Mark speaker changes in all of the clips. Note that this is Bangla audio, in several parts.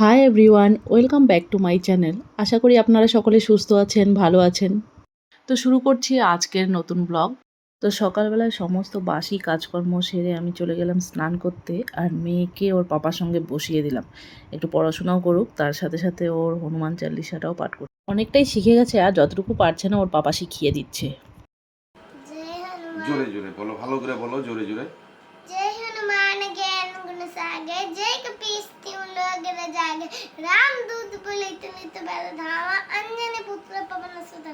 Speaker 1: Hi everyone welcome back to my channel আশা করি আপনারা সকলে সুস্থ আছেন ভালো আছেন। তো শুরু করছি আজকের নতুন ব্লগ তো সকালবেলায় সমস্ত বাসি কাজকর্ম সেরে আমি চলে গেলাম স্নান করতে আর মেয়েকে ওর পাপার সঙ্গে বসিয়ে দিলাম। একটু পড়াশোনাও করুক তার সাথে সাথে ওর হনুমান চাল্লিশাটাও পাঠ করুক। অনেকটাই শিখে গেছে আর যতটুকু পারছে না ওর পাপা শিখিয়ে দিচ্ছে।
Speaker 2: জোরে জোরে বলো ভালো করে বলো জোরে জোরে।
Speaker 3: জয় হনুমান জ্ঞান গুণ সাগর। জয় వగర జాగ రామ్ దూత్ పులిత నిత బల ధామ అంజని పుత్ర పవన సుత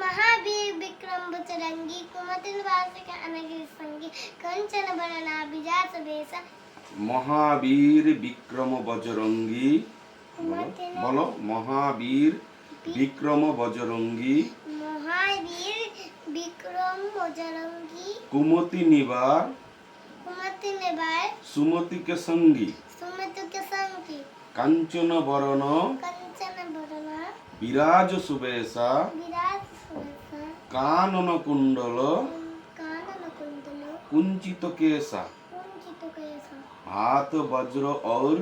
Speaker 3: మహావీర్ విక్రమ్ బుచరంగి కుమతిల్ వాసక అనగిరి సంగి కంచన బలనా বিজাত বেশ
Speaker 2: মহাবীর বিক্রম বজরঙ্গী বলো মহাবীর বিক্রম বজরঙ্গী
Speaker 3: মহাবীর বিক্রম বজরঙ্গী
Speaker 2: কুমতি নিবার
Speaker 3: কুমতি নিবার
Speaker 2: সুমতিকে সঙ্গী কাঞ্চন বরণ বিরাজ সুবেশা কানন কুণ্ডল কুঞ্চিত কেশা হাত বজ্র
Speaker 3: ওর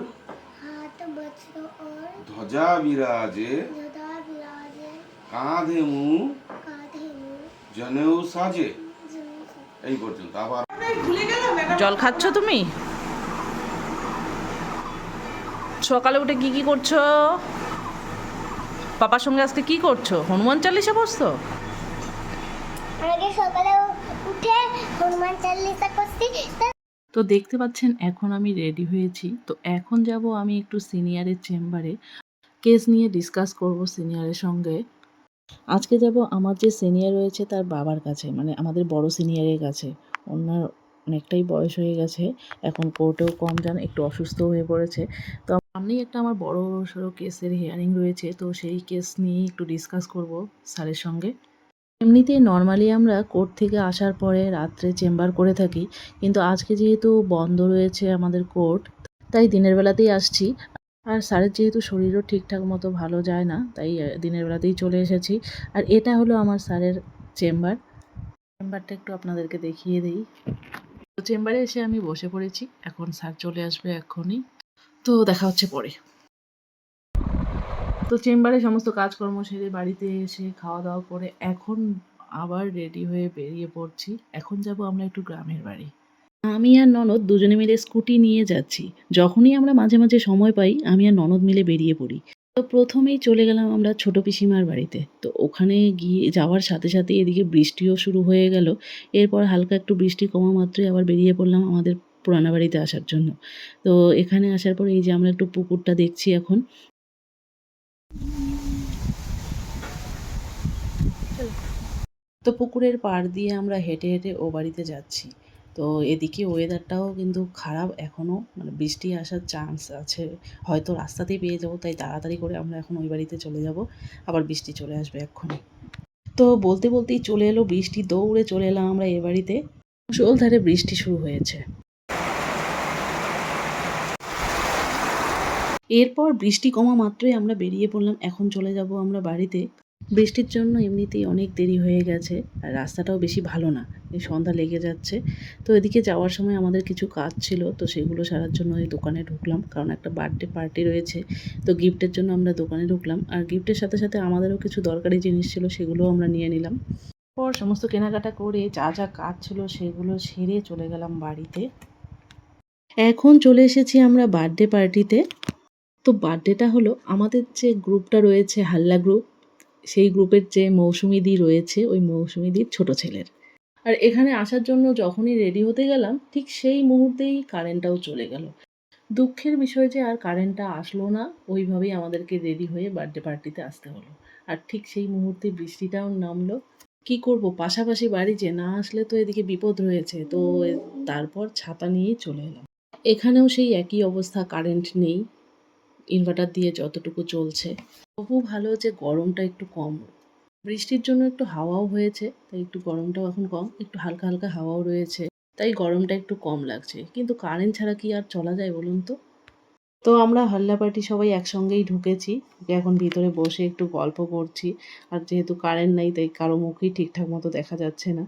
Speaker 2: ধ্বজা বিরাজে কাঁধে
Speaker 3: মু
Speaker 2: জনেউ সাজে। এই পর্যন্ত আবার
Speaker 1: জল খাচ্ছ তুমি? সকালে উঠে কি কি করছ? পাপার সঙ্গে আজকে কি করছ? হনুমান চালিশা পড়ছো?
Speaker 3: আগে সকালে উঠে হনুমান চালিসা করছি
Speaker 1: তো দেখতে পাচ্ছেন এখন আমি রেডি হয়েছি। তো এখন যাব আমি একটু সিনিয়রের চেম্বারে কেস নিয়ে ডিসকাস করব সিনিয়রের সঙ্গে। আজকে যাব আমার যে সিনিয়র রয়েছে তার বাবার কাছে মানে আমাদের বড় সিনিয়রের কাছে। ওনার অনেকটাই বয়স হয়ে গেছে এখন কোর্টেও কম যান একটু অসুস্থ হয়ে পড়েছে। তো সামনেই একটা আমার বড় সড়ো কেসের হিয়ারিং রয়েছে, তো সেই কেস নিয়ে একটু ডিসকাস করব স্যারের সঙ্গে। এমনিতে নর্মালি আমরা কোর্ট থেকে আসার পরে রাত্রে চেম্বার করে থাকি, কিন্তু আজকে যেহেতু বন্ধ রয়েছে আমাদের কোর্ট তাই দিনের বেলাতেই আসছি। আর স্যারের যেহেতু শরীরও ঠিকঠাক মতো ভালো যায় না, তাই দিনের বেলাতেই চলে এসেছি। আর এটা হলো আমার স্যারের চেম্বার চেম্বারটা একটু আপনাদেরকে দেখিয়ে দিই। চেম্বারে এসে আমি বসে পড়েছি, এখন স্যার চলে আসবে এখনই তো দেখা হচ্ছে পরে। তো চেম্বারে সমস্ত কাজকর্ম সেরে বাড়িতে এসে খাওয়া দাওয়া করে এখন আবার রেডি হয়ে বেরিয়ে পড়ছি। এখন যাব আমরা একটু গ্রামের বাড়ি। আমি আর ননদ দুজনে মিলে স্কুটি নিয়ে যাচ্ছি। যখনই আমরা মাঝে মাঝে সময় পাই, আমি আর ননদ মিলে বেরিয়ে পড়ি। তো প্রথমেই চলে গেলাম আমরা ছোট পিসিমার বাড়িতে। তো ওখানে গিয়ে যাওয়ার সাথে সাথে এদিকে বৃষ্টিও শুরু হয়ে গেল। এরপর হালকা একটু বৃষ্টি কমা মাত্রই আবার বেরিয়ে পড়লাম আমাদের পুরানা বাড়িতে আসার জন্য। তো এখানে আসার পর এই যে আমরা একটু পুকুরটা দেখছি এখন। তো পুকুরের পাড় দিয়ে আমরা হেঁটে হেঁটে ও বাড়িতে যাচ্ছি। তো এদিকে ওয়েদারটাও কিন্তু খারাপ এখনও মানে বৃষ্টি আসার চান্স আছে। হয়তো রাস্তাতেই পেয়ে যাব, তাই তাড়াতাড়ি করে আমরা এখন ওই বাড়িতে চলে যাব। আবার বৃষ্টি চলে আসবে এক্ষুনি। তো বলতে বলতেই চলে এলো বৃষ্টি, দৌড়ে চলে এলাম আমরা এ বাড়িতে। ধারে বৃষ্টি শুরু হয়েছে। এরপর বৃষ্টি কমা মাত্রই আমরা বেরিয়ে পড়লাম, এখন চলে যাব আমরা বাড়িতে। বৃষ্টির জন্য এমনিতেই অনেক দেরি হয়ে গেছে, আর রাস্তাটাও বেশি ভালো না সন্ধ্যা লেগে যাচ্ছে। তো এদিকে যাওয়ার সময় আমাদের কিছু কাজ ছিল, তো সেগুলো সারার জন্য এই দোকানে ঢুকলাম, কারণ একটা বার্থডে পার্টি রয়েছে, তো গিফটের জন্য আমরা দোকানে ঢুকলাম। আর গিফটের সাথে সাথে আমাদেরও কিছু দরকারি জিনিস ছিল, সেগুলোও আমরা নিয়ে নিলাম। পর সমস্ত কেনাকাটা করে যা যা কাজ ছিল, সেগুলো সেরে চলে গেলাম বাড়িতে। এখন চলে এসেছি আমরা বার্থডে পার্টিতে তো বার্থডেটা হলো আমাদের যে গ্রুপটা রয়েছে, হাল্লা গ্রুপ সেই গ্রুপের যে মৌসুমিদি রয়েছে, ওই মৌসুমিদির ছোট ছেলের। আর এখানে আসার জন্য যখনই রেডি হতে গেলাম, ঠিক সেই মুহূর্তেই কারেন্টটাও চলে গেল। দুঃখের বিষয় যে আর কারেন্টটা আসলো না, ওইভাবেই আমাদেরকে রেডি হয়ে বার্থডে পার্টিতে আসতে হলো। আর ঠিক সেই মুহূর্তে বৃষ্টিটাও নামলো। কি করব? পাশাপাশি বাড়ি যে না আসলে তো এদিকে বিপদ রয়েছে, তো তারপর ছাতা নিয়েই চলে এলাম। এখানেও সেই একই অবস্থা কারেন্ট নেই। ইনভার্টার দিয়ে যতটুকু চলছে। তবু ভালো যে গরমটা একটু কম। বৃষ্টির জন্য একটু হাওয়াও হয়েছে, তাই একটু গরমটাও এখন কম, একটু হালকা হালকা হাওয়াও রয়েছে, তাই গরমটা একটু কম লাগছে। কিন্তু কারেন্ট ছাড়া কি আর চলা যায় বলুন তো? তো আমরা হাল্লা পার্টি সবাই একসঙ্গেই ঢুকেছি এখন ভিতরে বসে একটু গল্প করছি। আর যেহেতু কারেন্ট নাই, তাই কারও মুখেই ঠিকঠাক মতো দেখা যাচ্ছে না।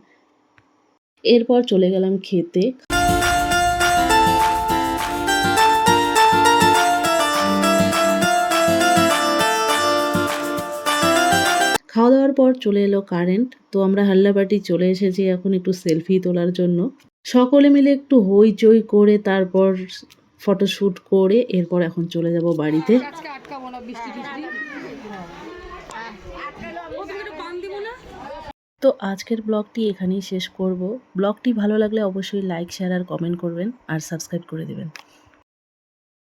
Speaker 1: এরপর চলে গেলাম খেতে। দাওয়ার পর চলে এলো কারেন্ট তো আমরা হাল্লাবাটি চলে এসেছি এখন একটু সেলফি তোলার জন্য। সকলে মিলে একটু হইচই করে তারপর ফটোশ্যুট করে এরপর এখন চলে যাব বাড়িতে। তো আজকের ব্লগটি এখানেই শেষ করব। ব্লগটি ভালো লাগলে অবশ্যই লাইক শেয়ার আর কমেন্ট করবেন আর সাবস্ক্রাইব করে দেবেন।